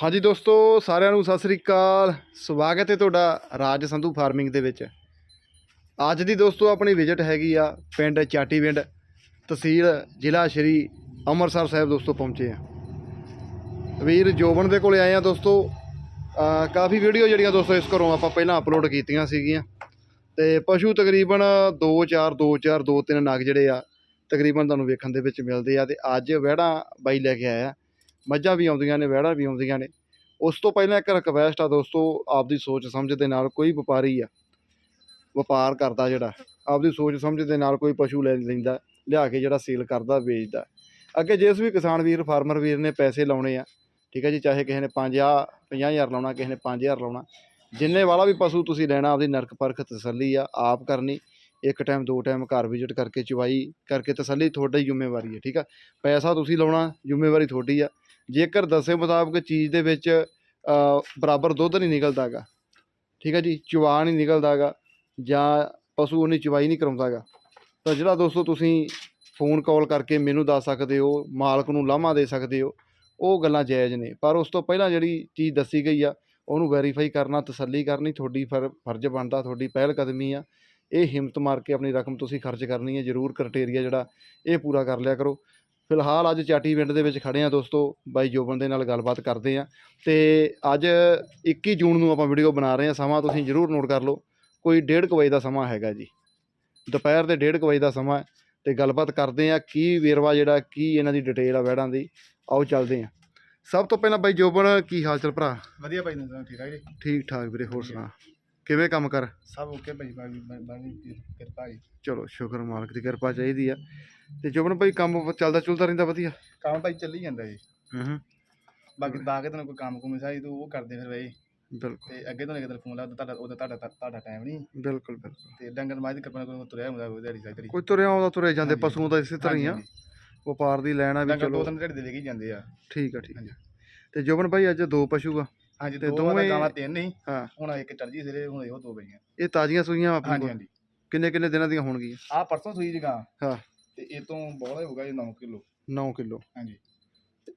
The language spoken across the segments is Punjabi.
ਹਾਂਜੀ ਦੋਸਤੋ, ਸਾਰਿਆਂ ਨੂੰ ਸਤਿ ਸ੍ਰੀ ਅਕਾਲ। ਸਵਾਗਤ ਹੈ ਤੁਹਾਡਾ ਰਾਜ ਸੰਧੂ ਫਾਰਮਿੰਗ ਦੇ ਵਿੱਚ। ਅੱਜ ਦੀ ਦੋਸਤੋ, ਆਪਣੀ ਵਿਜ਼ਿਟ ਹੈਗੀ ਆ ਪਿੰਡ ਚਾਟੀਵਿੰਡ ਤਹਿਸੀਲ ਜ਼ਿਲ੍ਹਾ ਸ਼੍ਰੀ ਅੰਮ੍ਰਿਤਸਰ ਸਾਹਿਬ ਦੋਸਤੋ, ਪਹੁੰਚੇ ਆ। ਵੀਰ ਜੋਬਨ ਦੇ ਕੋਲੇ ਆਏ ਆ ਦੋਸਤੋ। ਕਾਫੀ ਵੀਡੀਓ ਜਿਹੜੀਆਂ ਦੋਸਤੋ, ਇਸ ਘਰੋਂ ਆਪਾਂ ਪਹਿਲਾਂ ਅਪਲੋਡ ਕੀਤੀਆਂ ਸੀਗੀਆਂ। ਤੇ ਪਸ਼ੂ ਤਕਰੀਬਨ 2 4 2 4 2 3 ਨਗ ਜਿਹੜੇ ਆ, ਤਕਰੀਬਨ ਤੁਹਾਨੂੰ ਵੇਖਣ ਦੇ ਵਿੱਚ ਮਿਲਦੇ ਆ। ਤੇ ਅੱਜ ਵਹਿੜਾ ਬਾਈ ਲੈ ਕੇ ਆਇਆ। ਮੱਝਾਂ ਵੀ ਆਉਂਦੀਆਂ ਨੇ, ਵਹਿੜਾਂ ਵੀ ਆਉਂਦੀਆਂ ਨੇ। ਉਸ ਤੋਂ ਪਹਿਲਾਂ ਇੱਕ ਰਿਕਵੈਸਟ ਆ ਦੋਸਤੋ, ਆਪਦੀ ਸੋਚ ਸਮਝ ਦੇ ਨਾਲ ਕੋਈ ਵਪਾਰੀ ਆ, ਵਪਾਰ ਕਰਦਾ ਜਿਹੜਾ, ਆਪਦੀ ਸੋਚ ਸਮਝ ਦੇ ਨਾਲ ਕੋਈ ਪਸ਼ੂ ਲੈ ਲੈਂਦਾ, ਲਿਆ ਕੇ ਜਿਹੜਾ ਸੇਲ ਕਰਦਾ, ਵੇਚਦਾ। ਅੱਗੇ ਜਿਸ ਵੀ ਕਿਸਾਨ ਵੀਰ ਫਾਰਮਰ ਵੀਰ ਨੇ ਪੈਸੇ ਲਾਉਣੇ ਆ, ਠੀਕ ਹੈ ਜੀ, ਚਾਹੇ ਕਿਸੇ ਨੇ 50 50000 ਲਾਉਣਾ, ਕਿਸੇ ਨੇ 5000 ਲਾਉਣਾ, ਜਿੰਨੇ ਵਾਲਾ ਵੀ ਪਸ਼ੂ ਤੁਸੀਂ ਲੈਣਾ, ਆਪਦੀ ਨਰਕ ਪਰਖ ਤਸੱਲੀ ਆ, ਆਪ ਕਰਨੀ, ਇੱਕ ਟਾਈਮ ਦੋ ਟਾਈਮ ਘਰ ਵਿਜ਼ਿਟ ਕਰਕੇ ਚਵਾਈ ਕਰਕੇ ਤਸੱਲੀ ਤੁਹਾਡੀ ਜ਼ਿੰਮੇਵਾਰੀ ਹੈ ਠੀਕ ਆ। ਪੈਸਾ ਤੁਸੀਂ ਲਾਉਣਾ, ਜ਼ਿੰਮੇਵਾਰੀ ਤੁਹਾਡੀ ਆ ਜੇਕਰ ਦੱਸੇ ਮੁਤਾਬਕ ਚੀਜ਼ ਦੇ ਵਿੱਚ ਬਰਾਬਰ ਦੁੱਧ ਨਹੀਂ ਨਿਕਲਦਾਗਾ ਠੀਕ ਹੈ ਜੀ ਚਵਾ ਨਹੀਂ ਨਿਕਲਦਾਗਾ ਜਾਂ ਪਸ਼ੂ ਉਹਨੇ ਚਵਾਈ ਨਹੀਂ ਕਰਾਉਂਦਾਗਾ ਤਾਂ ਜਿਹੜਾ ਦੋਸਤੋ ਤੁਸੀਂ ਫੋਨ ਕਾਲ ਕਰਕੇ ਮੈਨੂੰ ਦੱਸ ਸਕਦੇ ਹੋ, ਮਾਲਕ ਨੂੰ ਲਾਮਾ ਦੇ ਸਕਦੇ ਹੋ, ਉਹ ਗੱਲਾਂ ਜਾਇਜ਼ ਨੇ, ਪਰ ਉਸ ਤੋਂ ਪਹਿਲਾਂ ਜਿਹੜੀ ਚੀਜ਼ ਦੱਸੀ ਗਈ ਆ, ਉਹਨੂੰ ਵੈਰੀਫਾਈ ਕਰਨਾ, ਤਸੱਲੀ ਕਰਨੀ, ਤੁਹਾਡੀ ਫਰ, ਫਰਜ਼ ਬਣਦਾ, ਤੁਹਾਡੀ ਪਹਿਲ ਕਦਮੀ ਆ, ਇਹ ਹਿੰਮਤ ਮਾਰ ਕੇ ਆਪਣੀ ਰਕਮ ਤੁਸੀਂ ਖਰਚ ਕਰਨੀ ਹੈ, ਜ਼ਰੂਰ ਕ੍ਰਾਈਟੇਰੀਆ ਜਿਹੜਾ, ਇਹ ਪੂਰਾ ਕਰ ਲਿਆ ਕਰੋ। ਫਿਲਹਾਲ ਅੱਜ ਚਾਟੀ ਪਿੰਡ ਦੇ ਵਿੱਚ ਖੜੇ ਆ ਦੋਸਤੋ ਬਾਈ ਜੋਬਨ ਦੇ ਨਾਲ ਗੱਲਬਾਤ ਕਰਦੇ ਆ ਤੇ ਅੱਜ 21 ਜੂਨ ਨੂੰ ਆਪਾਂ ਵੀਡੀਓ ਬਣਾ ਰਹੇ ਆ ਸਮਾਂ ਤੁਸੀਂ ਜ਼ਰੂਰ ਨੋਟ ਕਰ ਲਓ ਕੋਈ 1:30 ਵਜੇ ਦਾ ਸਮਾਂ ਹੈਗਾ ਜੀ। ਦੁਪਹਿਰ ਦੇ 1:30 ਵਜੇ ਦਾ ਸਮਾਂ ਤੇ ਗੱਲਬਾਤ ਕਰਦੇ ਆ ਕੀ ਵੇਰਵਾ ਜਿਹੜਾ ਕੀ ਇਹਨਾਂ ਦੀ ਡਿਟੇਲ ਆ ਵੈੜਾਂ ਦੀ ਆਓ ਚੱਲਦੇ ਆ ਸਭ ਤੋਂ ਪਹਿਲਾਂ ਬਾਈ ਜੋਬਨ ਕੀ ਹਾਲ ਚਾਲ ਭਰਾ? ਵਧੀਆ ਭਾਈ ਨੂੰ ਠੀਕ ਠਾਕ ਜੀ? ਠੀਕ ਠਾਕ ਵੀਰੇ ਹੋਰ ਸੁਣਾ ਕਿਵੇਂ ਕੰਮ ਕਰ? ਸਭ ਓਕੇ ਭਾਈ ਬਾਈ ਕਿਰਪਾ ਜੀ। ਚਲੋ ਸ਼ੁਕਰ ਮਾਲਕ ਦੀ ਕਿਰਪਾ ਚਾਹੀਦੀ ਆ। ਤੇ ਜੋਬਨ ਭਾਈ ਕੰਮ ਚੱਲਦਾ ਚੁਲਦਾ ਰਹਿੰਦਾ ਵਧੀਆ? ਕੰਮ ਭਾਈ ਚੱਲੀ ਜਾਂਦਾ ਜੀ। ਹੂੰ ਹੂੰ। ਬਾਕੀ ਤਾਂ ਕਿ ਤੈਨੂੰ ਕੋਈ ਕੰਮ ਕੁਮ ਚਾਹੀ ਤੂੰ ਉਹ ਕਰਦੇ ਫਿਰ ਬਾਈ। ਬਿਲਕੁਲ। ਤੇ ਅੱਗੇ ਤੋਂ ਲੈ ਕੇ ਤੈਨੂੰ ਫੋਨ ਲਾ ਤੁਹਾਡਾ ਉਹਦਾ ਤੁਹਾਡਾ ਤੁਹਾਡਾ ਟਾਈਮ ਨਹੀਂ ਬਿਲਕੁਲ ਬਿਲਕੁਲ। ਤੇ ਡੰਗਰ ਮਾਝ ਦੀ ਕਿਰਪਾ ਨਾਲ ਕੋਈ ਤੁਰਿਆ ਹੁੰਦਾ ਕੋਈ ਦਿਹਾੜੀ ਸਾਜਰੀ ਕੋਈ ਤੁਰਿਆ ਆਉਂਦਾ ਤੁਰੇ ਜਾਂਦੇ ਪਸ਼ੂਆਂ ਦਾ ਇਸੇ ਤਰ੍ਹਾਂ ਹੀ ਆ। ਵਪਾਰ ਦੀ ਲੈਣ ਵੀ ਚਲੋ। ਦੋ ਤਿੰਨ ਦਿਹਾੜੀ ਦੇ ਵੇਖ ਹੀ ਜਾਂਦੇ ਆ। ਠੀਕ ਆ ਠੀਕ ਆ। ਤੇ ਜੋਬਨ ਭਾਈ ਅੱਜ ਦੋ ਪਸ਼ੂ ਆ। ਹਾਂਜੀ ਤੇ ਦੋਵੇਂ- ਗਾਵਾਂ ਤਿੰਨ ਨਹੀਂ ਹਾਂ। ਹੁਣ ਇੱਕ ਚੜਜੀ ਸਿਰੇ ਹੁਣ ਇਹੋ ਦੋ ਪਈਆਂ। ਇਹ ਤਾਜ਼ੀਆਂ ਸੂਈਆਂ ਆਪਣੇ ਹਾਂਜੀ ਹਾਂਜੀ। ਕਿੰਨੇ ਕਿੰਨੇ ਦਿਨਾਂ ਦੀਆਂ ਹੋਣਗੀਆਂ? ਆ ਪਰਸੋਂ ਸੂਈ ਜੀ ਗਾਂ ਹਾਂ। ਤੇ ਇਹ ਤੋਂ ਬੋਲਾ ਹੋਊਗਾ ਜੀ 9 ਕਿਲੋ। 9 ਕਿਲੋ। ਹਾਂਜੀ।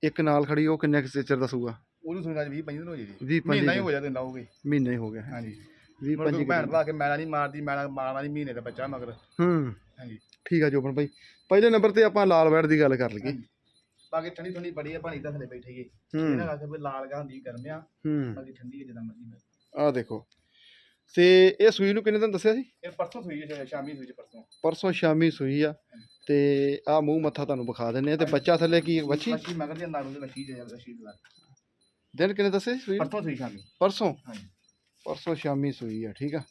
ਇੱਕ ਨਾਲ ਖੜੀ ਉਹ ਕਿੰਨੇ ਕਿਸੇਚਰ ਦਾ ਸੂਆ ਉਹਨੂੰ ਅੱਜ 20 25 ਦਿਨ ਹੋ ਜੀ। 20 ਮਹੀਨਾ ਹੀ 25 ਹੋ ਜਾ ਦਿੰਦਾ ਹੋਊਗੀ ਮਹੀਨੇ ਹੀ ਹੋ ਗਿਆ। ਹਾਂਜੀ। 20 ਮੁੜ ਕੇ 25 ਭੈਣ ਭਰਾ ਕੇ ਮੈਲਾ ਨਹੀਂ ਮਾਰਦੀ ਮੈਲਾ ਮਾਰਨਾ ਨਹੀਂ ਮਹੀਨੇ ਦਾ ਬੱਚਾ ਮਗਰ। ਹੂੰ। ਹਾਂਜੀ। ਠੀਕ ਆ ਜੋਬਨ ਭਾਈ। ਪਹਿਲੇ ਨੰਬਰ ਤੇ ਆਪਾਂ ਲਾਲ ਵੈੜ ਦੀ ਗੱਲ ਕਰ ਲਈਏ। ਬਾਕੀ ਠੰਡੀ ਠੰਡੀ ਬੜੀ ਆ ਪਾਣੀ ਤਾਂ ਥੱਲੇ ਬੈਠੇ ਗਏ ਇਹਨਾਂ ਕਰਕੇ ਵੀ ਲਾਲ ਗਾਂ ਦੀ ਗਰਮ ਆ। ਹੂੰ। ਬਾਕੀ ਠੰਡੀ ਹੈ ਜਿੱਦਾਂ ਮਰਜ਼ੀ ਆ ਦੇਖੋ। ਤੇ ਇਹ ਸੂਈ ਨੂੰ ਕਿੰਨੇ ਦਿਨ ਦੱਸਿਆ ਸੀ? ਇਹ ਪਰਸੋਂ ਸੂਈ ਹੈ ਸ਼ਾਮੀ ਸੂਈ ਪਰਸੋਂ। ਪਰਸੋਂ ਸ਼ਾਮੀ ਸੂਈ ਆ। ਤੇ ਆ ਮੂੰਹ ਮੱਥਾ ਤੁਹਾਨੂੰ ਵਿਖਾ ਦਿੰਨੇ ਆ ਤੇ ਬੱਚਾ ਥੱਲੇ ਕੀ ਵੱਛੀ ਮੱਛੀ ਮਗਰ ਦੀ ਨਾੜੂ ਦੇ ਲੱਛੀ ਜੇ ਲੱਛੀ ਦਾ ਦਿਨ ਕਿੰਨੇ ਦੱਸੇ ਸੂਈ? ਪਰਸੋਂ ਸੂਈ ਸ਼ਾਮੀ। ਪਰਸੋਂ? ਹਾਂਜੀ। ਪਰਸੋਂ ਸ਼ਾਮੀ ਸੂਈ ਆ ਠੀਕ ਆ।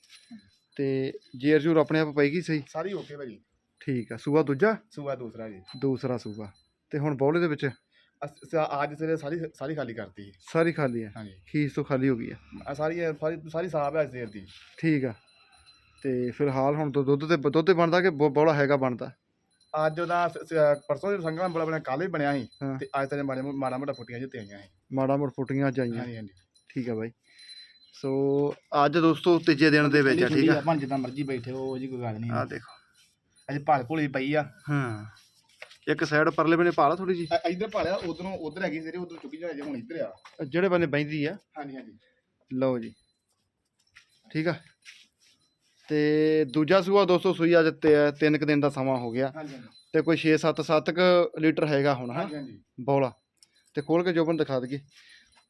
ਤੇ ਜੇਰ ਜੂਰ ਆਪਣੇ ਆਪ ਪਏਗੀ ਸਹੀ? ਸਾਰੀ ਓਕੇ ਭਾਜੀ। ਠੀਕ ਆ ਸੂਆ ਦੂਜਾ? ਸੂਆ ਦੂਸਰਾ ਜੀ। ਦੂਸਰਾ ਸੂਆ। ਤੇ ਹੁਣ ਬੌਲੇ ਦੇ ਵਿੱਚ? ਅਸ- ਸ- ਅੱਜ ਸਵੇਰੇ ਸਾਰੀ ਸਾਰੀ ਖਾਲੀ ਕਰਤੀ। ਸਾਰੀ ਖਾਲੀ ਆ? ਹਾਂਜੀ। ਖੀਸ ਤੋਂ ਖਾਲੀ ਹੋ ਗਈ ਆ? ਆ ਸਾਰੀ ਸਾਰੀ ਸਾਰੀ ਸਾਫ਼ ਹੈ ਸਵੇਰ ਦੀ। ਠੀਕ ਆ। ਤੇ ਫਿਲਹਾਲ ਹੁਣ ਤਾਂ ਦੁੱਧ ਤੇ ਦੁੱਧ ਤੇ ਬਣਦਾ ਕਿ ਬੌਲਾ ਹੈਗਾ ਬਣਦਾ? ਅੱਜ ਉਹਦਾ ਸ- ਸ- ਪਰਸੋਂ ਦੇ ਸੰਗਣਾ ਬੜਾ ਬਣਾ ਕੱਲ ਵੀ ਬਣਿਆ ਸੀ ਹਾਂ। ਤੇ ਅੱਜ ਤੇਰੇ ਮਾੜੇ ਮੋ- ਮਾੜਾ ਮੋਟਾ ਫੁੱਟੀਆਂ ਜਿੱਤੇ ਆਈਆਂ ਸੀ। ਮਾੜਾ ਮੋੜ ਫੁੱਟੀਆਂ ਆਈਆਂ। ਹਾਂਜੀ ਹਾਂਜੀ। ਠੀਕ ਆ ਬਾਈ। ਸੋ ਅੱਜ ਦੋਸਤੋ ਤੀਜੇ ਦਿਨ ਦੇ ਵਿੱਚ ਆ ਠੀਕ ਆ? ਆਪਾਂ ਜਿੱਦਾਂ ਮਰਜ਼ੀ ਬੈਠੇ ਹੋ ਜੀ ਕੋਈ ਗੱਲ ਨਹੀਂ ਆ ਦੇਖੋ। ਅਜੇ ਭਾਲ ਭੁਲੀ ਪਈ ਆ। ਹਾਂ। ਇੱਕ ਸਾਈਡ ਪਰਲੇ ਬਨੇ ਪਾਲਾ ਥੋੜੀ ਜੀ ਇੱਧਰ ਭਾਲਿਆ ਉਧਰੋਂ ਉਧਰ ਹੈਗੀ ਸਿਰੇ ਉਧਰ ਚੁੱਕੀ ਜਾ ਹੁਣ ਇੱਧਰ ਆ। ਜਿਹੜੇ ਬੰਨੇ ਬੈਂਦੀ ਆ। ਹਾਂਜੀ ਹਾਂਜੀ। ਲਓ ਜੀ। ਠੀਕ ਆ? ਤੇ ਦੂਜਾ ਸੂਆ ਦੋਸਤੋ ਸੂਈ ਅੱਜ ਤੇ- ਤਿੰਨ ਕੁ ਦਿਨ ਦਾ ਸਮਾਂ ਹੋ ਗਿਆ। ਹਾਂਜੀ ਹਾਂਜੀ। ਤੇ ਕੋਈ 6-7 7 ਕ ਲੀਟਰ ਹੈਗਾ ਹੁਣ ਹਾਂ ਹਾਂਜੀ ਹਾਂਜੀ। ਬੌਲਾ। ਤੇ ਖੋਲ ਕੇ ਜੋਬਨ ਦਿਖਾ ਦਈਏ।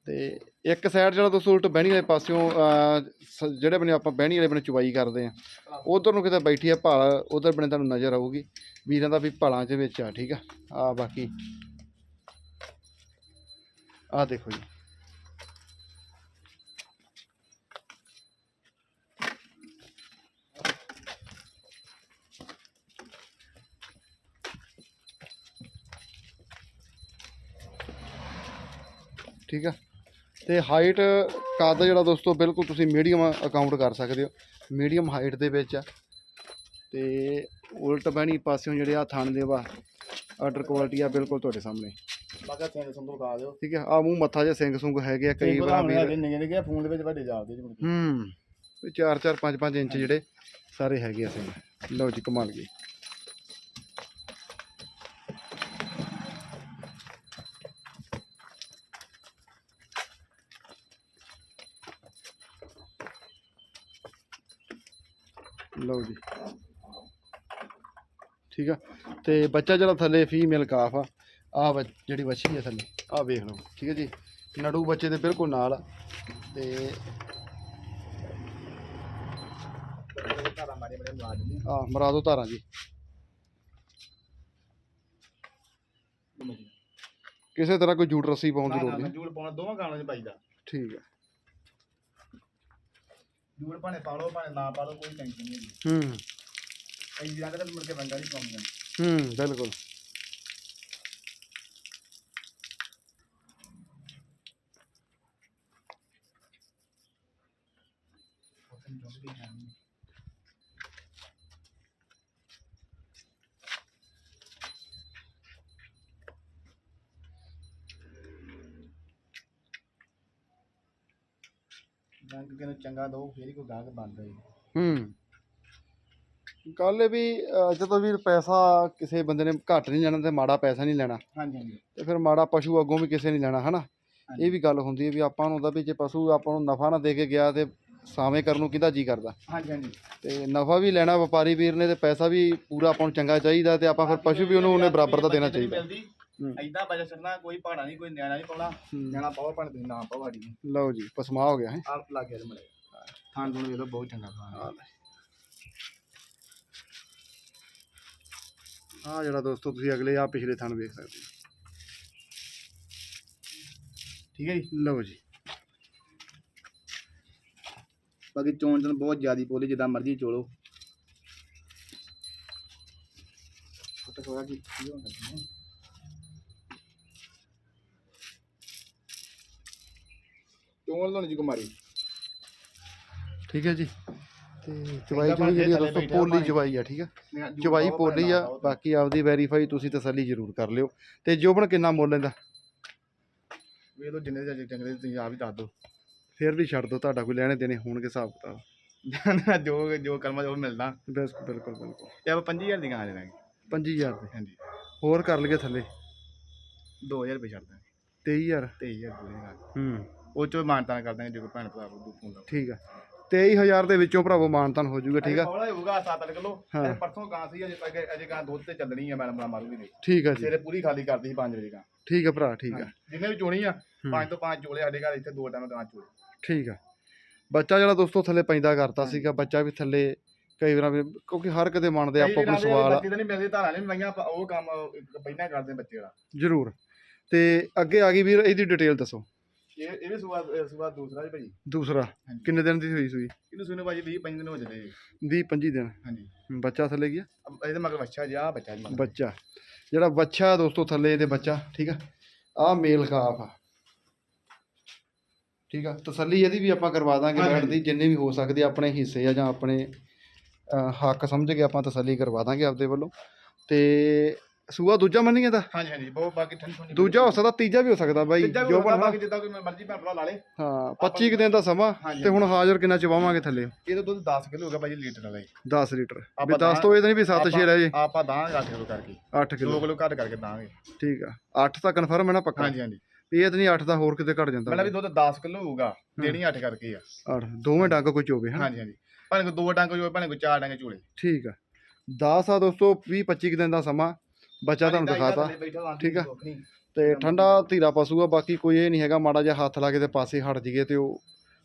ਤੇ ਇੱਕ ਸਾਈਡ ਜਿਹੜਾ ਦੋਸਤੋ ਉਲਟ ਬਹਿਣੀ ਵਾਲੇ ਪਾਸਿਓਂ ਅਹ, ਸ- ਜਿਹੜੇ ਬਨੇ ਆਪਾਂ ਬਹਿਣੀ ਵਾਲੇ ਬਨੇ ਚੁਬਾਈ ਕਰਦੇ ਆ ਉਧਰ ਨੂੰ ਕਿਤੇ ਬੈਠੀ ਆ ਭਾਲ ਉਧਰ ਬਨੇ ਤੁਹਾਨੂੰ ਨਜ਼ਰ ਆਊਗੀ। ਵੀਰਾਂ ਦਾ ਵੀ ਭਾਲਾਂ ਦੇ ਵਿੱਚ ਆ ਠੀਕ ਆ? ਆ ਬਾਕੀ। ਆ ਦੇਖੋ ਜੀ। ਠੀਕ ਆ? ਤੇ ਹਾਈਟ ਕੱਦ ਜਿਹੜਾ ਦੋਸਤੋ ਬਿਲਕੁਲ ਤੁਸੀਂ ਮੀਡੀਅਮ ਅਕਾਊਂਟ ਕਰ ਸਕਦੇ ਹੋ। ਮੀਡੀਅਮ ਹਾਈਟ ਦੇ ਵਿੱਚ ਆ। ਤੇ ਉਲਟ ਬਹਿਣੀ ਪਾਸਿਓਂ ਜਿਹੜੇ ਆ ਥਣ ਦੇ ਵਾ ਆਰਡਰ ਕੁਆਲਿਟੀ ਆ ਬਿਲਕੁਲ ਤੁਹਾਡੇ ਸਾਹਮਣੇ। ਬਾਕਾ ਸਿੰਘ ਸੰਧੂ ਖਾ ਦਿਓ। ਠੀਕ ਆ? ਆ ਮੂੰਹ ਮੱਥਾ ਜਿਹਾ ਸਿੰਘ ਸੁੰਗ ਹੈਗੇ ਆ ਕਈ ਵਾਰ ਵੀਰ ਨਿਗੇ ਨਿਗੇ ਫੋਨ ਦੇ ਵਿੱਚ ਵੱਡੇ ਜਾਪਦੇ ਜੀ। ਹੂੰ 4 4 5 5 ਇੰਚ ਜਿਹੜੇ ਸਾਰੇ ਹੈਗੇ ਆ ਸਿੰਘ ਲਓ ਜੀ ਕਮਾਲ ਗਈ ਲਓ ਜੀ। ਠੀਕ ਆ। ਤੇ ਬੱਚਾ ਜਿਹੜਾ ਥੱਲੇ ਫੀਮੇਲ ਕਾਫ ਆ ਆ ਜਿਹੜੀ ਵੱਛੀ ਆ ਥੱਲੇ ਆ ਵੇਖ ਲਓ। ਠੀਕ ਹੈ ਜੀ। ਨੜੂ ਬੱਚੇ ਦੇ ਬਿਲਕੁਲ ਨਾਲ ਆ। ਤੇ ਆ ਮਰਾ ਦੋ ਧਾਰਾਂ ਜੀ। ਕਿਸੇ ਤਰ੍ਹਾਂ ਕੋਈ ਜੂਟ ਰੱਸੀ ਪਾਉਣ ਦੀ ਲੋੜ ਨਹੀਂ। ਜੂੜ ਪਾਉਣਾ ਦੋਵਾਂ ਗਾਣਾਂ 'ਚ ਪਾਈਦਾ। ਠੀਕ ਹੈ ਜੂੜ ਭਾਣੇ ਪਾ ਲਓ ਭਾਣੇ ਨਾ ਪਾ ਲਓ ਕੋਈ ਟੈਨਸ਼ਨ ਨਹੀਂ ਹੈਗੀ। ਹੂੰ। ਕਈ ਜਗ੍ਹਾ ਤੇ ਮੁੜ ਕੇ ਵੰਡਾ ਨਹੀਂ ਪਾਉਂਦੀਆਂ ਹੂੰ ਬਿਲਕੁਲ। ਜਾਂ ਕਿ ਨੂੰ ਚੰਗਾ ਦੋ ਫੇਰ ਹੀ ਕੋਈ ਗਾਹਕ ਬਣਦਾ ਹੈ ਹੂੰ। ਗੱਲ ਇਹ ਵੀ ਅਹ, ਜਦੋਂ ਵੀ ਪੈਸਾ ਕਿਸੇ ਬੰਦੇ ਨੇ ਘੱਟ ਨਹੀਂ ਲੈਣਾ ਤੇ ਮਾੜਾ ਪੈਸਾ ਨਹੀਂ ਲੈਣਾ ਹਾਂਜੀ ਹਾਂਜੀ। ਤੇ ਫਿਰ ਮਾੜਾ ਪਸ਼ੂ ਅੱਗੋਂ ਵੀ ਕਿਸੇ ਨਹੀਂ ਲੈਣਾ ਹਨਾ? ਇਹ ਵੀ ਗੱਲ ਹੁੰਦੀ ਹੈ ਵੀ ਆਪਾਂ ਨੂੰ ਹੁੰਦਾ ਵੀ ਜੇ ਪਸ਼ੂ ਆਪਾਂ ਨੂੰ ਨਫਾ ਨਾ ਦੇ ਕੇ ਗਿਆ ਤੇ ਸਾਵੇਂ ਕਰਨ ਨੂੰ ਕਿਹਦਾ ਜੀ ਕਰਦਾ? ਹਾਂਜੀ ਹਾਂਜੀ। ਤੇ ਨਫਾ ਵੀ ਲੈਣਾ ਵਪਾਰੀ ਵੀਰ ਨੇ ਤੇ ਪੈਸਾ ਵੀ ਪੂਰਾ ਆਪਾਂ ਨੂੰ ਚੰਗਾ ਚਾਹੀਦਾ ਤੇ ਆਪਾਂ ਫਿਰ ਪਸ਼ੂ ਵੀ ਉਹਨੂੰ ਉਹਨੇ ਬਰਾਬਰ ਦਾ ਦੇਣਾ ਚਾਹੀਦਾ। ਐਦਾਂ ਬਜਾ ਛੱਡਣਾ ਕੋਈ ਪਹਾੜਾ ਨਹੀਂ ਕੋਈ ਨਿਆਣਾ ਨਹੀਂ ਪਾਉਣਾ। ਨਿਆਣਾ ਪਾਓ ਭਾਣੇ ਤੁਸੀਂ ਨਾ ਪਾਓ ਸਾਡੀ ਨੂੰ। ਲਓ ਜੀ ਪਸਮਾ ਹੋ ਗਿਆ ਹੈ। ਆਪ ਲੱਗ ਗਿਆ ਤੇ ਮੜੇ ਥਾਂ ਨੂੰ ਵੇਖ ਲਓ ਬਹੁਤ ਚੰਗਾ ਥਾਂ ਆ ਜਿਹੜਾ ਦੋਸਤੋ ਤੁਸੀਂ ਅਗਲੇ ਆ ਪਿਛਲੇ ਥਣ ਵੇਖ ਸਕਦੇ ਹੋ। ਠੀਕ ਹੈ ਜੀ? ਲਓ ਜੀ। ਬਾਕੀ ਚੋਣ ਚੋਣ ਬਹੁਤ ਜ਼ਿਆਦੀ ਪੋਲੀ ਜਿੱਦਾਂ ਮਰਜ਼ੀ ਚੋਲੋ। ਫੋਟੋ ਥੋੜਾ ਜੀ ਕੀ ਹੋਣਾ ਚੋਣ ਲੋਣ ਜੀ ਕੁਮਾਰੀ। ਠੀਕ ਹੈ ਜੀ। ਤੇ ਚਵਾਈ ਚੁਣੀ ਜਿਹੜੀ ਆ ਦੋਸਤੋ ਪੋਲੀ ਚਵਾਈ ਆ ਠੀਕ ਆ? ਚਵਾਈ ਪੋਲੀ ਆ ਬਾਕੀ ਆਪਦੀ ਵੈਰੀਫਾਈ ਤੁਸੀਂ ਤਸੱਲੀ ਜ਼ਰੂਰ ਕਰ ਲਿਓ। ਤੇ ਜੋਬਨ ਕਿੰਨਾ ਮੁੱਲ ਇਹਦਾ ਵੇਖ ਲਓ ਜਿੰਨੇ ਦੇ ਚੰਗੇ ਤੁਸੀਂ ਆਪ ਹੀ ਦੱਸ ਦਿਓ। ਫਿਰ ਵੀ ਛੱਡ ਦੋ ਤੁਹਾਡਾ ਕੋਈ ਲੈਣੇ ਦੇਣੇ ਹੋਣਗੇ ਹਿਸਾਬ ਕਿਤਾਬ। ਜੋ ਜੋ ਕਰਮਾ ਜੋ ਮਿਲਦਾ। ਬਿਲਕੁਲ ਬਿਲਕੁਲ ਬਿਲਕੁਲ। ਇਹ ਆਪਾਂ 25000 ਦੀ ਗਾਂ ਦੇ ਦਾਂਗੇ 25000 ਦੇ। ਹਾਂਜੀ। ਹੋਰ ਕਰ ਲਈਏ ਥੱਲੇ। 2000 ਰੁਪਏ ਛੱਡ ਦਾਂਗੇ। 23000 23000 ਪੂਰੇ ਗਾਂ ਹੂੰ। ਉਹ ਚੋਂ ਮਾਨਤਾਨ ਕਰ ਦਾਂਗੇ ਜੇ ਕੋਈ ਭੈਣ ਭਰਾ ਕੋਈ ਫੋਨ ਲਾ ਠੀਕ ਆ। 23000 ਦੇ ਵਿੱਚੋਂ ਭਰਾਵੋ ਮਾਨਤਨ ਹੋ ਜਾਊਗਾ ਠੀਕ ਆ? ਹੌਲਾ ਹੋਊਗਾ 7 ਕਿਲੋ। ਇਹ ਪਰਸੋਂ ਗਾਂ ਸੀ ਅਜੇ ਤੱਕ ਅਜੇ ਗਾਂ ਦੁੱਧ ਤੇ ਚੱਲਣੀ ਆ ਮੈਡਮ ਬਣਾ ਮਾਰੂਗੀ ਦੇ ਠੀਕ ਆ ਜੀ। ਸਵੇਰੇ ਪੂਰੀ ਖਾਲੀ ਕਰਦੀ ਸੀ 5 ਵਜੇ ਗਾਂ। ਠੀਕ ਆ ਭਰਾ ਠੀਕ ਆ। ਜਿੰਨੇ ਵੀ ਚੋਣੀ ਆ ਪੰਜ ਤੋਂ ਪੰਜ ਚੋਲੇ ਸਾਡੇ ਘਰ ਇੱਥੇ ਦੋ ਟਾਈਮ ਗਾਂ ਚੋਲੇ। ਠੀਕ ਆ। ਬੱਚਾ ਜਿਹੜਾ ਦੋਸਤੋ ਥੱਲੇ ਪੈਂਦਾ ਕਰਤਾ ਸੀਗਾ ਬੱਚਾ ਵੀ ਥੱਲੇ ਕਈ ਵਾਰ ਵੀ- ਕਿਉਂਕਿ ਹਰ ਕਦੇ ਮੰਨਦੇ ਆਪੋ ਆਪਣਾ ਸਵਾਲ ਆ। ਤਾਂ ਨਹੀਂ ਮਿਲਦੇ ਧਾਰਾਂ ਨਹੀਂ ਮਈਆਂ ਆਪਾਂ ਉਹ ਕੰਮ ਪਹਿਲਾਂ ਕਰਦੇ ਬੱਚੇ ਵਾਲਾ। ਜ਼ਰੂਰ। ਤੇ ਅੱਗੇ ਆ ਗਈ ਵੀਰ ਇਹਦੀ ਡਿਟੇਲ ਦੱਸੋ। ਇਹ ਇਹ ਵੀ ਸੁਬਾ ਸੁਬਾ ਦੂਸਰਾ ਜੀ ਭਾਜੀ। ਦੂਸਰਾ? ਕਿੰਨੇ ਦਿਨ ਦੀ ਹੋਈ ਸੂਈ? ਇਹਨੂੰ ਸੁਣੋ ਭਾਜੀ 20 25 ਦਿਨ ਹੋ ਚੱਲੇ ਜੀ। 20 25 ਦਿਨ? ਹਾਂਜੀ। ਬੱਚਾ ਥੱਲੇ ਗਿਆ? ਅਬ ਇਹਦੇ ਮਗਰ ਬੱਚਾ ਜੀ ਆ ਬੱਚਾ ਜੀ। ਮਗਰ ਬੱਚਾ। ਜਿਹੜਾ ਬੱਚਾ ਦੋਸਤੋ ਥੱਲੇ ਇਹਦੇ ਬੱਚਾ ਠੀਕ ਆ? ਆ ਮੇਲ ਕਾਫ ਆ। ਠੀਕ ਆ? ਤਸੱਲੀ ਇਹਦੀ ਵੀ ਆਪਾਂ ਕਰਵਾ ਦਾਂਗੇ ਹਾਂਜੀ, ਬੈਠ ਦੀ ਜਿੰਨੇ ਵੀ ਹੋ ਸਕਦੇ ਆਪਣੇ ਹਿੱਸੇ ਆ ਜਾਂ ਆਪਣੇ ਹੱਕ ਸਮਝ ਕੇ ਆਪਾਂ ਤਸੱਲੀ ਕਰਵਾ ਦਾਂਗੇ ਆਪਦੇ ਵੱਲੋਂ। ਤੇ ਸੂਆ ਦੂਜਾ ਮੰਨੀਏ ਤਾਂ? ਹਾਂਜੀ ਹਾਂਜੀ ਬਹੁਤ ਬਾਕੀ ਠੰਡੀ ਠੰਡੀ ਦੂਜਾ ਹੋ ਸਕਦਾ ਤੀਜਾ ਵੀ ਹੋ ਸਕਦਾ ਬਾਈ ਜੋ ਹੁੰਦਾ, ਬਣਾ ਬਾਕੀ ਜਿੱਦਾਂ ਕੋਈ ਮਰਜ਼ੀ ਭੈਣ ਭਰਾ ਲਾ ਲੇ। ਹਾਂ 25 ਕੁ ਦਿਨ ਦਾ ਸਮਾਂ ਹਾਂਜੀ। ਤੇ ਹੁਣ ਹਾਜ਼ਰ ਕਿੰਨਾ ਚਵਾਵਾਂਗੇ ਥੱਲੇ? ਇਹਦਾ ਦੁੱਧ 10 ਕਿਲੋ ਹੋਗਾ ਭਾਜੀ ਲੀਟਰ ਦਾ ਜੀ 10 ਲੀਟਰ। ਵੀ ਆਪਾਂ 10 ਤੋਂ ਇਹ ਤਾਂ ਨਹੀਂ ਵੀ 7 ਆਪਾਂ- 6 ਰਹਿ ਜੇ। ਆਪਾਂ ਦਾਂਗੇ 8 ਕਿਲੋ ਕਰਕੇ। 8 ਕਿਲੋ। 2 ਕਿਲੋ ਘੱਟ ਕਰਕੇ ਦਾਂਗੇ। ਠੀਕ ਆ 8 ਤਾਂ ਕਨਫਰਮ ਹੈ ਨਾ ਪੱਕਾ। ਹਾਂਜੀ ਹਾਂਜੀ। ਇਹ ਤਾਂ ਨਹੀਂ 8 ਦਾ ਹੋਰ ਕਿਤੇ ਘਟ ਜਾਂਦਾ। ਮਤਲਬ ਵੀ ਦੁੱਧ 10 ਕਿਲੋ ਹੋਊਗਾ ਦੇਣੀ 8 ਕਰਕੇ ਆ। 8 ਦੋਵੇਂ ਡੰਗ ਕੋਈ ਚੋਵੇ ਹਾਂ ਹਾਂਜੀ ਹਾਂਜੀ। ਭਾਵੇਂ ਕੋਈ ਦੋ ਡੰਗ ਹੋਵੇ ਭਾਵੇਂ ਕੋਈ ਚਾਰ ਡੰਗ ਝੋਲੇ ਠੀਕ ਆ। 10 ਆ ਦੋਸਤੋ 20 25 ਕੁ ਦਿਨ ਦਾ ਸਮਾਂ। ਬੱਚਾ ਤੁਹਾਨੂੰ ਦਿਖਾਤਾ। ਠੀਕ ਆ। ਤੇ ਠੰਡਾ ਧੀਰਾ ਪਸ਼ੂ ਆ ਬਾਕੀ ਕੋਈ ਇਹ ਨਹੀਂ ਹੈਗਾ ਮਾੜਾ ਜਿਹਾ ਹੱਥ ਲਾ ਕੇ ਤੇ ਪਾਸੇ ਹਟ ਜੀਏ ਤੇ ਉਹ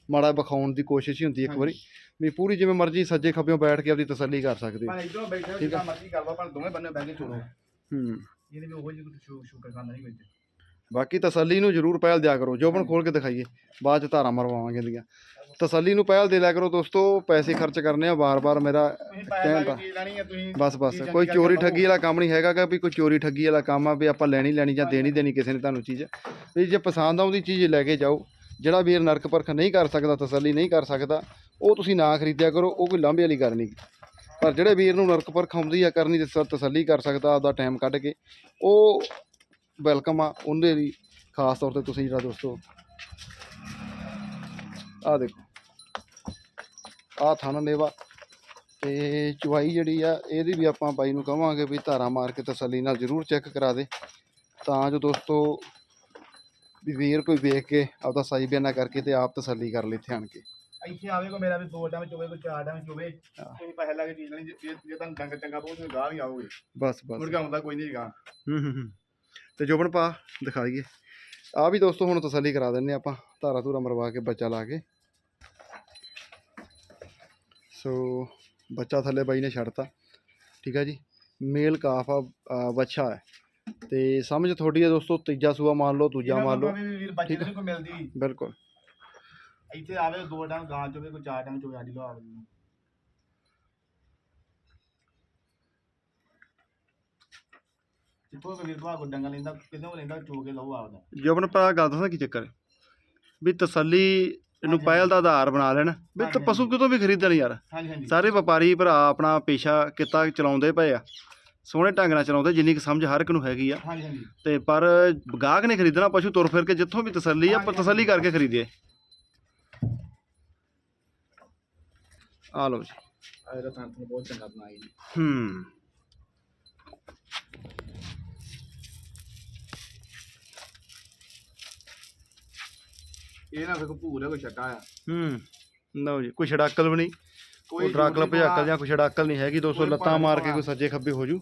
ਮਾੜਾ ਵਿਖਾਉਣ ਦੀ ਕੋਸ਼ਿਸ਼ ਹੀ ਹੁੰਦੀ ਇੱਕ ਵਾਰੀ। ਵੀ ਪੂਰੀ ਜਿਵੇਂ ਮਰਜ਼ੀ ਸੱਜੇ ਖੱਬਿਓਂ ਬੈਠ ਕੇ ਆਪਦੀ ਤਸੱਲੀ ਕਰ ਸਕਦੇ ਹੋ। ਭਾਵੇਂ ਇਧਰੋਂ ਬੈਠੇ ਠੀਕ ਜਿੱਦਾਂ ਮਰਜ਼ੀ ਕਰ ਲਓ ਭਾਵੇਂ ਦੋਵੇਂ ਬੰਨੇ ਬਹਿ ਕੇ ਝੋਲੋ ਹੂੰ। ਇਹਦੇ ਵੀ ਉਹੋ ਜਿਹੀ ਕੋਈ ਸ਼ੂ ਸ਼ੂਗਰ ਖਾਂਦਾ ਨਹੀਂ ਕੋਈ ਬਾਕੀ ਤਸੱਲੀ ਨੂੰ ਜ਼ਰੂਰ ਪਹਿਲ ਦਿਆ ਕਰੋ। ਜੋਬਨ ਖੋਲ ਕੇ ਦਿਖਾਈਏ ਬਾਅਦ ਚ ਧਾਰਾਂ ਮਰਵਾਵਾਂਗੇ ਦੀਆਂ ਤਸੱਲੀ ਨੂੰ ਪਹਿਲ ਦੇ ਲਿਆ ਕਰੋ ਦੋਸਤੋ ਪੈਸੇ ਖਰਚ ਕਰਨੇ ਆ ਵਾਰ-ਵਾਰ ਮੇਰਾ ਕਹਿਣ ਲਾ ਦਾ। ਆ ਬਸ ਬਸ ਕੋਈ ਚੋਰੀ ਠੱਗੀ ਵਾਲਾ ਕੰਮ ਨਹੀਂ ਹੈਗਾ ਕਿ ਵੀ ਕੋਈ ਚੋਰੀ ਠੱਗੀ ਵਾਲਾ ਕੰਮ ਆ ਵੀ ਆਪਾਂ ਲੈਣੀ ਲੈਣੀ ਜਾਂ ਦੇਣੀ ਦੇਣੀ ਕਿਸੇ ਨੇ ਤੁਹਾਨੂੰ ਚੀਜ਼। ਵੀ ਜੇ ਪਸੰਦ ਆਉਂਦੀ ਚੀਜ਼ ਲੈ ਕੇ ਜਾਓ ਜਿਹੜਾ ਵੀਰ ਨਰਕ ਪਰਖ ਨਹੀਂ ਕਰ ਸਕਦਾ ਤਸੱਲੀ ਨਹੀਂ ਕਰ ਸਕਦਾ ਉਹ ਤੁਸੀਂ ਨਾ ਖਰੀਦਿਆ ਕਰੋ ਉਹ ਕੋਈ ਲਾਂਭੇ ਵਾਲੀ ਗੱਲ ਨਹੀਂ। ਪਰ ਜਿਹੜੇ ਵੀਰ ਨੂੰ ਨਰਕ ਪਰਖ ਆਉਂਦੀ ਆ ਕਰਨੀ ਤੇ ਤਸੱਲੀ ਕਰ ਸਕਦਾ ਆਪਦਾ ਟਾਈਮ ਕੱਢ ਕੇ ਉਹ ਵੈਲਕਮ ਆ ਉਹਦੇ ਲਈ ਖਾਸ ਤੌਰ ਤੇ ਤੁਸੀਂ ਜਿਹੜਾ ਦੋਸਤੋ ਆਹ ਦੇਖੋ। ਆਹ ਥਣ ਲੇਵਾ ਤੇ ਚੁਆਈ ਜਿਹੜੀ ਆ ਇਹਦੀ ਵੀ ਆਪਾਂ ਬਾਈ ਨੂੰ ਕਵਾਂਗੇ ਵੀ ਧਾਰਾ ਮਾਰ ਕੇ ਤਸੱਲੀ ਨਾਲ ਜ਼ਰੂਰ ਚੈੱਕ ਕਰਾ ਦੇ। ਤਾਂ ਜੋ ਦੋਸਤੋ ਵੀ ਵੀਰ ਕੋਈ ਵੇਖ ਕੇ ਆਪਦਾ ਸਹੀ ਬਿਆਨਾ ਕਰਕੇ ਤੇ ਆਪ ਤਸੱਲੀ ਕਰ ਲੇ ਇੱਥੇ ਆਣ ਕੇ। ਇੱਥੇ ਆਵੇ ਕੋ ਮੇਰਾ ਵੀ ਦੋ ਟਾਈਮ ਚੋਵੇ ਕੋਈ ਚਾਰ ਟਾਈਮ ਚੋਵੇ। ਤੁਸੀਂ ਪੈਸੇ ਲਾ ਕੇ ਚੀਜ਼ ਲੈਣੀ ਜੇ ਤੁਹਾਨੂੰ ਡੰਗ ਚੰਗਾ ਪਊ ਤੁਸੀਂ ਗਾਹ ਵੀ ਆਓਗੇ। ਬਸ ਬਸ। ਮੁੜ ਕੇ ਆਉਂਦਾ ਕੋਈ ਨਹੀਂ ਗਾ ਹੂੰ ਹੂੰ ਹੂੰ। ਤੇ ਜੋਬਨ ਪਾ ਦਿਖਾਈਏ। ਆ ਵੀ ਦੋਸਤੋ ਹੁਣ ਤਸੱਲੀ ਕਰਾ ਦਿੰਨੇ ਆਪਾਂ ਧਾਰਾ ਧੂਰਾ ਮਰਵਾ ਕੇ ਬੱਚਾ ਲਾ ਕੇ। ਸੋ ਬੱਚਾ ਥੱਲੇ ਬਾਈ ਨੇ ਛੱਡਤਾ। ਠੀਕ ਹੈ ਜੀ? ਮੇਲ ਕਾਫ ਆ ਬੱਚਾ ਹੈ। ਤੇ ਸਮਝ ਤੁਹਾਡੀ ਹੈ ਦੋਸਤੋ ਤੀਜਾ ਸੂਆ ਮੰਨ ਲਓ ਦੂਜਾ ਮੰਨ ਲਓ। ਵੀਰ ਬੱਚੇ ਠੀਕ ਨੂੰ ਕੋਈ ਮਿਲਦੀ। ਬਿਲਕੁਲ। ਇੱਥੇ ਆਵੇ ਦੋ ਟਾਈਮ ਗਾਂ ਚੋਵੇ ਕੋਈ ਚਾਰ ਟਾਈਮ ਚੋਵੇ ਆਡੀ ਲੋ ਆਵੇ। ਜਿੱਥੋਂ ਵੀਰ ਭਾ ਕੋ ਡੰਗਾ ਲੈਂਦਾ ਕਿਦੋਂ ਲੈਂਦਾ ਚੋ ਕੇ ਲਓ ਆਪਦਾ। ਜੋਬਨ ਪਾ ਗੱਲ ਦੱਸਾਂ ਕੀ ਚੱਕਰ ਵੀ ਤਸੱਲੀ ਇਹਨੂੰ। ਪਹਿਲ ਦਾ ਆਧਾਰ ਬਣਾ ਲੈਣ। ਵੀ ਪਸ਼ੂ ਕਿਤੋਂ ਵੀ ਖਰੀਦਣ ਯਾਰ? ਹਾਂਜੀ ਹਾਂਜੀ। ਸਾਰੇ ਵਪਾਰੀ ਭਰਾ ਆਪਣਾ ਪੇਸ਼ਾ ਕਿੱਤਾ ਚਲਾਉਂਦੇ ਪਏ ਆ। ਸੋਹਣੇ ਢੰਗ ਨਾਲ ਚਲਾਉਂਦੇ ਜਿੰਨੀ ਕੁ ਸਮਝ ਹਰ ਇੱਕ ਨੂੰ ਹੈਗੀ ਆ। ਹਾਂਜੀ ਹਾਂਜੀ। ਤੇ ਪਰ ਗਾਹਕ ਨੇ ਖਰੀਦਣਾ ਪਸ਼ੂ ਤੁਰ ਫਿਰ ਕੇ ਜਿੱਥੋਂ ਵੀ ਤਸੱਲੀ ਆ ਹਾਂਜੀ, ਤਸੱਲੀ ਕਰਕੇ ਖਰੀਦੀਏ। ਆ ਲਓ ਜੀ। ਇਹਦਾ ਤਾਂ ਤੁਹਾਨੂੰ ਬਹੁਤ ਚੰਗਾ ਬਣਾਈ ਹੂੰ। ਇਹ ਨਾ ਵੇਖੋ ਭੂਰ ਹੈ ਕੋਈ ਛੱਟਾ ਆ। ਹੂੰ ਲਓ ਜੀ ਕੋਈ ਛੜਾਕਲ ਵੀ ਨਹੀਂ। ਕੋਈ ਡਰਾਕਲ ਜ਼ਰੂਰੀ ਭਜਾਕਲ ਜਾਂ ਕੋਈ ਛੜਾਕਲ ਨਹੀਂ ਹੈਗੀ ਦੋਸਤੋ ਕੋਈ ਲੱਤਾਂ ਮਾਰ ਕੇ। ਕੋਈ ਸੱਜੇ ਖੱਬੇ ਹੋ ਜੂ।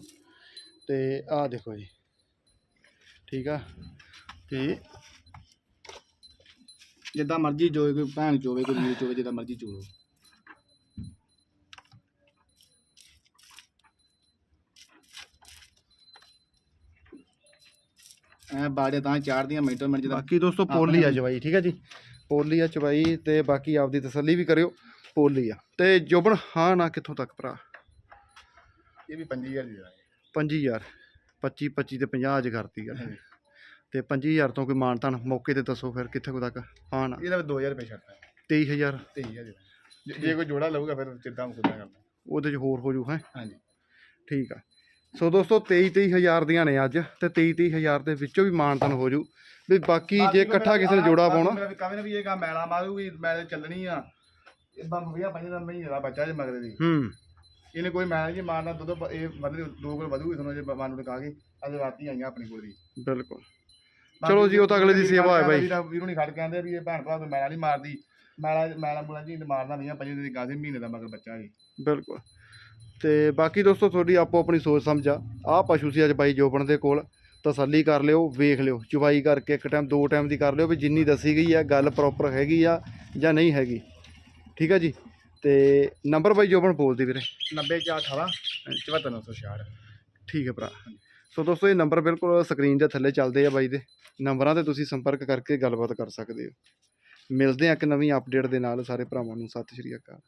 ਤੇ ਆਹ ਦੇਖੋ ਜੀ ਠੀਕ ਆ? ਤੇ ਜਿੱਦਾਂ ਮਰਜ਼ੀ ਚੋਵੇ ਕੋਈ ਭੈਣ ਚੋਵੇ ਕੋਈ ਵੀਰ ਚੋਵੇ ਜਿੱਦਾਂ ਮਰਜ਼ੀ ਚੋਵੇ। ਐ ਬਾੜੇ ਤਾਂ ਚਾੜਦੀਆਂ ਮਿੰਟੋ ਮਿੰਟ ਜਿੱਦਾਂ ਬਾਕੀ ਦੋਸਤੋ ਪੋਲੀ ਆ। ਜਵਾਈ ਠੀਕ ਆ ਜੀ? ਪੋਲੀ ਆ ਚਵਾਈ ਤੇ ਬਾਕੀ ਆਪਦੀ ਤਸੱਲੀ ਵੀ ਕਰਿਓ ਪੋਲੀ ਆ। ਤੇ ਜੋਬਨ ਹਾਂ ਨਾ ਕਿੱਥੋਂ ਤੱਕ ਭਰਾ? ਇਹ ਵੀ 5000 ਦੀ ਆ 25000 25 25 ਤੇ 50 ਅੱਜ ਕਰਤੀ ਆ। ਤੇ 25000 ਤੋਂ ਕੋਈ ਮਾਨਤਾਨ ਮੌਕੇ ਤੇ ਦੱਸੋ ਫਿਰ ਕਿੱਥੇ ਕੋ ਤੱਕ? ਹਾਂ ਨਾ। ਇਹਦਾ ਵੀ 2000 ਰੁਪਏ ਛੱਡਦਾ 23000 23000 ਜੇ ਜੇ ਕੋਈ ਜੋੜਾ ਲਊਗਾ ਫਿਰ ਚਿੱਦਾਂ ਮੁਕਦਾ ਕਰਦਾ ਉਹਦੇ ਚ ਹੋਰ ਹੋ ਜੂ ਹੈ? ਹਾਂਜੀ। ਠੀਕ ਆ। ਸੋ ਦੋਸਤੋ 23 23000 ਦੀਆਂ ਨੇ ਅੱਜ ਤੇ 23 23000 ਦੇ ਵਿੱਚੋਂ ਵੀ ਮਾਨਤਾਨ ਹੋ ਜੂ। ਵੀ ਬਾਕੀ ਜੇ ਇਕੱਠਾ ਕਿਸੇ ਨੇ ਜੋੜਾ ਪਾਉਣਾ। ਵੀ ਕਵੇਂ ਵੀ ਇਹ ਕੰਮ ਮੈਲਾ ਮਾਰੂਗੀ ਮੈਲੇ ਚੱਲਣੀ ਆ। ਇਦਾਂ ਵੀਆਂ ਪੰਜ ਦਾ ਮਹੀਨੇ ਦਾ ਬੱਚਾ ਜੇ ਮਗਰੇ ਦੀ। ਹੂੰ। ਇਹਨੇ ਕੋਈ ਮੈਲ ਨਹੀਂ ਮਾਰਨਾ ਦੁੱਧ ਇਹ ਵਧੇ ਦੋ ਕੋਲ ਵਧੂਗੀ ਤੁਹਾਨੂੰ ਜੇ ਮਨ ਨੂੰ ਟਿਕਾ ਕੇ ਅੱਜ ਰਾਤੀ ਆਈਆਂ ਆਪਣੀ ਕੋਲ ਦੀ ਬਿਲਕੁਲ ਚਲੋ ਜੀ, ਉਹ ਤਾਂ ਅਗਲੇ ਦੀ ਸੇਵਾ ਹੈ ਬਾਈ। ਵੀਰੋਂ ਨਹੀਂ ਖੜ ਕਹਿੰਦੇ ਵੀ ਇਹ ਭੈਣ ਭਰਾ ਕੋਈ ਮੈਲਾ ਨਹੀਂ ਮਾਰਦੀ। ਮੈਲਾ ਮੈਲਾ ਮੁਲਾ ਜੀ ਮਾਰਨਾ ਨਹੀਂ ਆ ਪੰਜ ਦੀ ਗਾዜ ਮਹੀਨੇ ਦਾ ਮਗਰ ਬੱਚਾ ਜੀ। ਬਿਲਕੁਲ। ਤੇ ਬਾਕੀ ਦੋਸਤੋ ਤੁਹਾਡੀ ਆਪੋ ਆਪਣੀ ਸੋਚ ਸਮਝ ਆ। ਆਹ ਪਸ਼ੂ ਸੀ ਅੱਜ ਬਾਈ ਜੋਬਨ ਦੇ ਕੋਲ। ਤਸੱਲੀ ਕਰ ਲਿਓ ਵੇਖ ਲਿਓ ਚੁਵਾਈ ਕਰਕੇ ਇੱਕ ਟਾਈਮ ਦੋ ਟਾਈਮ ਦੀ ਕਰ ਲਿਓ ਵੀ ਜਿੰਨੀ ਦੱਸੀ ਗਈ ਆ ਗੱਲ ਪ੍ਰੋਪਰ ਹੈਗੀ ਆ ਜਾਂ ਨਹੀਂ ਹੈਗੀ। ਠੀਕ ਆ ਜੀ? ਤੇ ਨੰਬਰ ਬਾਈ ਜੋਬਨ ਬੋਲਦੀ ਵੀਰੇ। 90418 74966 ਠੀਕ ਹੈ ਭਰਾ। ਸੋ ਦੋਸਤੋ ਇਹ ਨੰਬਰ ਬਿਲਕੁਲ ਸਕਰੀਨ ਦੇ ਥੱਲੇ ਚੱਲਦੇ ਆ ਬਾਈ ਦੇ। ਨੰਬਰਾਂ ਤੇ ਤੁਸੀਂ ਸੰਪਰਕ ਕਰਕੇ ਗੱਲਬਾਤ ਕਰ ਸਕਦੇ ਹੋ। ਮਿਲਦੇ ਆ ਇੱਕ ਨਵੀਂ ਅਪਡੇਟ ਦੇ ਨਾਲ ਸਾਰੇ ਭਰਾਵਾਂ ਨੂੰ। ਸਤਿ ਸ਼੍ਰੀ ਅਕਾਲ।